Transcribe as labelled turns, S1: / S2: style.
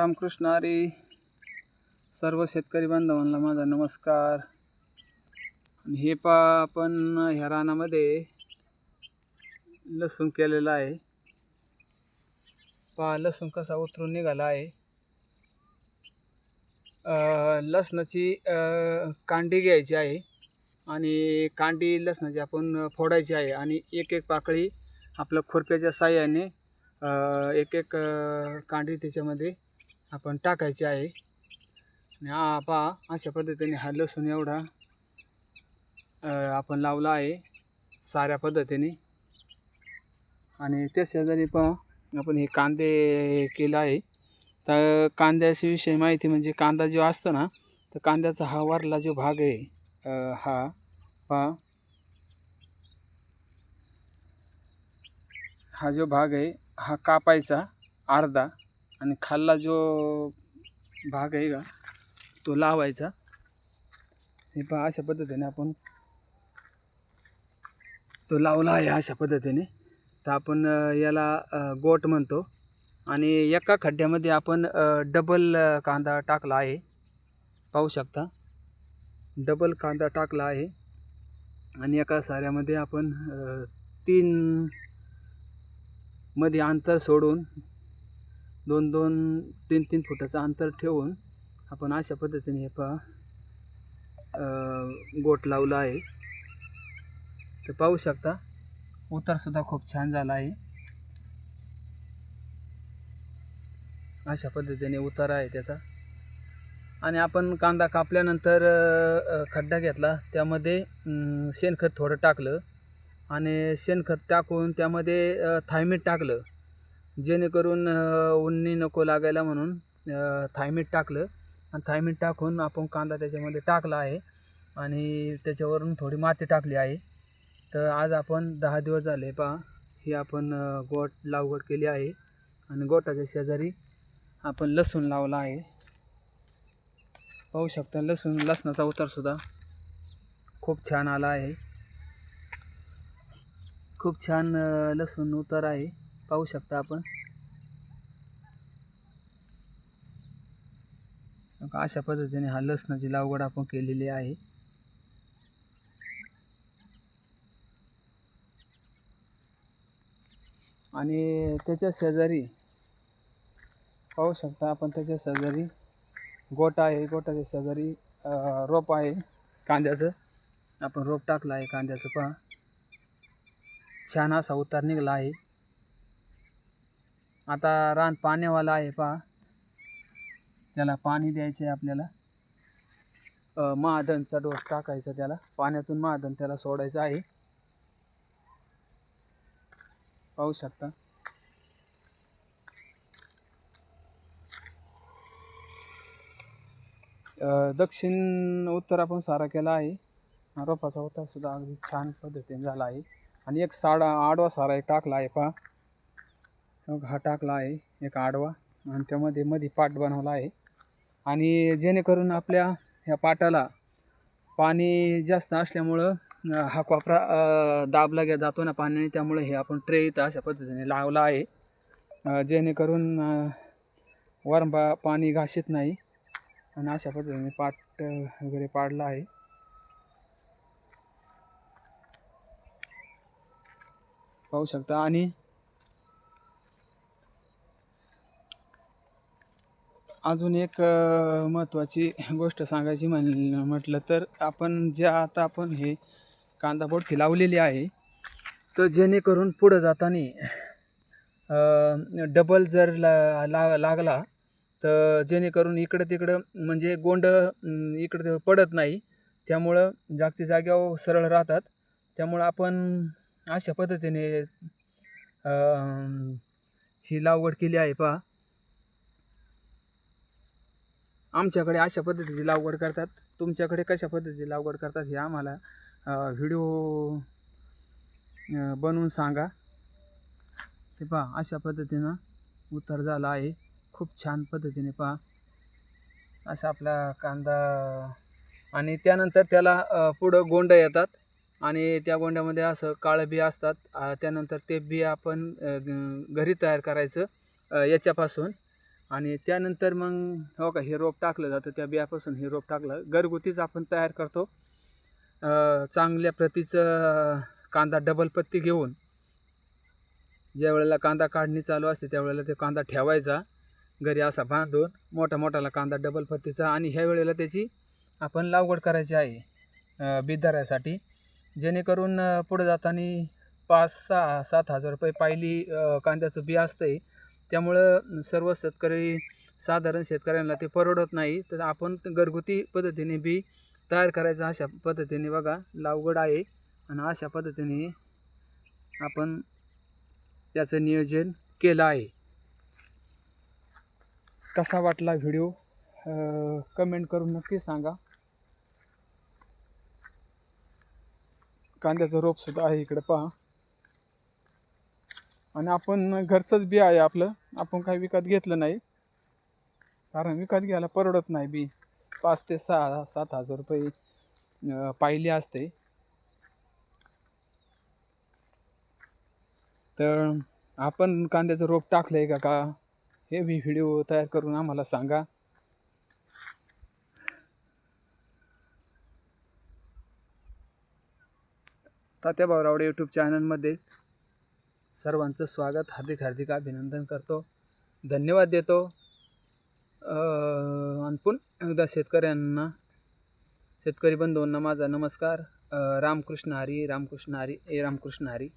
S1: रामकृष्ण हरी. सर्व शेतकरी बांधवांना माझा नमस्कार. आणि हे पा आपण ह्या रानामध्ये लसूण केलेलं आहे. पा लसूण कसा उतरून निघाला आहे. लसणाची कांडी घ्यायची आहे. आणि कांडी लसणाची आपण फोडायची आहे. आणि एक एक पाकळी आपलं खुरप्याच्या साह्याने एक एक कांडी त्याच्यामध्ये आपण टाकायची आहे. आणि हा पहा अशा पद्धतीने हा लसूण एवढा आपण लावला आहे साऱ्या पद्धतीने. आणि त्या शेजारी पहा आपण हे कांदे केलं आहे. तर कांद्याची विषयी माहिती म्हणजे कांदा जो असतो ना तर कांद्याचा हा वरला जो भाग आहे हा पहा हा जो भाग आहे हा कापायचा अर्धा. आणि खालला जो भाग आहे का तो लावायचा. हे पहा अशा पद्धतीने आपण तो लावला आहे अशा पद्धतीने. तर आपण याला गोट म्हणतो. आणि एका खड्ड्यामध्ये आपण डबल कांदा टाकला आहे. पाहू शकता. डबल कांदा टाकला आहे. आणि एका साऱ्यामध्ये आपण तीन मध्ये अंतर सोडून दोन दोन तीन तीन फुटाचं अंतर ठेवून आपण अशा पद्धतीने हे पहा. गोट लावला आहे. तर पाहू शकता उतारसुद्धा खूप छान झाला आहे. अशा पद्धतीने उतार आहे त्याचा. आणि आपण कांदा कापल्यानंतर खड्डा घेतला. त्यामध्ये शेणखत थोडं टाकलं. आणि शेणखत टाकून त्यामध्ये थायमीट टाकलं. जेणेकरून उन्नी नको लागायला म्हणून थायमीट टाकलं. आणि थायमीट टाकून आपण कांदा त्याच्यामध्ये टाकला आहे. आणि त्याच्यावरून थोडी माती टाकली आहे. तर आज आपण दहा दिवस झाले पहा ही आपण गोट लागवड केली आहे. आणि गोटाच्या शेजारी आपण लसूण लावला आहे. पाहू शकता लसूण लसणाचा उतारसुद्धा खूप छान आला आहे. खूप छान लसूण उतार आहे. पाहू शकता आपण. अशा पद्धतीने हा लसणाची लागवड आपण केलेली आहे. आणि त्याच्या शेजारी पाहू शकता आपण त्याच्या शेजारी गोटा आहे. गोटाच्या शेजारी रोप आहे कांद्याचं. आपण रोप टाकलं आहे कांद्याचं पहा. छान असा उतार निघाला आहे. आता रान पाण्यावाला आहे पहा. त्याला पाणी द्यायचं आहे आपल्याला महाधनचा डोस टाकायचा त्याला. पाण्यातून महाधन त्याला सोडायचं आहे. पाहू शकता. दक्षिण उत्तर आपण सारा केला आहे. रोपाचा उतार सुद्धा अगदी छान पद्धतीने झाला आहे. आणि एक साडा आडवा सारा एक टाकला आहे पहा. हा टाकला आहे एक आडवा. आणि त्यामध्ये मध्ये पाट बनवला आहे. आणि जेणेकरून आपल्या ह्या पाटाला पाणी जास्त असल्यामुळं हा कोपरा दाबला गे जातो ना पाण्याने त्यामुळे हे आपण ट्रे इथं अशा पद्धतीने लावला आहे. जेणेकरून वरम पा पाणी घाशीत नाही. आणि अशा पद्धतीने पाट वगैरे पाडला आहे. पाहू शकता. आणि अजून एक महत्त्वाची गोष्ट सांगायची म्हण म्हटलं तर आपण जे आता आपण हे कांदा बोडकी लावलेली आहे तर जेणेकरून पुढं जाताना डबल जर ला ला लागला तर जेणेकरून इकडं तिकडं म्हणजे गोंड इकडं तिकडं पडत नाही. त्यामुळं जागच्या जाग्यावर सरळ राहतात. त्यामुळं आपण अशा पद्धतीने ही लागवड केली आहे पहा. आमच्याकडे अशा पद्धतीची लागवड करतात. तुमच्याकडे कशा पद्धतीची लागवड करतात हे आम्हाला व्हिडिओ बनवून सांगा. हे पहा अशा पद्धतीनं उतार झाला आहे. खूप छान पद्धतीने पहा. असा आपला कांदा आणि त्यानंतर त्याला पुढं गोंड येतात आणि त्या गोंड्यामध्ये असं काळं बी असतात. त्यानंतर ते बी आपण घरी तयार करायचं याच्यापासून. आणि त्यानंतर मग हो का हे रोप टाकलं जातं त्या बियापासून हे रोप टाकलं. घरगुतीच आपण तयार करतो. चांगल्या प्रतीचं कांदा डबल पत्ती घेऊन. ज्या वेळेला कांदा काढणी चालू असते त्यावेळेला ते कांदा ठेवायचा. घरी असा बांधून मोठा मोठाला कांदा डबल पत्तीचा आणि ह्या वेळेला त्याची आपण लागवड करायची आहे बिदाऱ्यासाठी जेणेकरून पुढं पुढे जाताना पाच सहा सात हजार रुपये पायली कांद्याचं बी असतं आहे त्यामुळं सर्व शेतकरी साधारण शेतकऱ्यांना ते परवडत नाही. तर आपण घरगुती पद्धतीने बी तयार करायचं अशा पद्धतीने बघा लावगड आहे. आणि अशा पद्धतीने आपण त्याचं नियोजन केलं आहे. कसा वाटला व्हिडिओ? कमेंट करून नक्की सांगा. कांद्याचं रोपसुद्धा आहे इकडे पहा. आणि आपण घरचंच बी आहे आपलं. आपण काही विकत घेतलं नाही. कारण विकत घ्यायला परवडत नाही बी. पाच ते सहा सात हजार रुपये पाहिली असते. तर आपण कांद्याचं रोप टाकलं आहे का का? हे बी व्हिडिओ तयार करून आम्हाला सांगा. तात्या भाऊरावडे यूट्यूब चॅनलमध्ये सर्वांचं स्वागत हार्दिक हार्दिक अभिनंदन करतो. धन्यवाद देतो. अं, एकदा शेतकऱ्यांना शेतकरी बंधूंना माझा नमस्कार. रामकृष्ण हरी रामकृष्ण हरी ए रामकृष्ण हरी.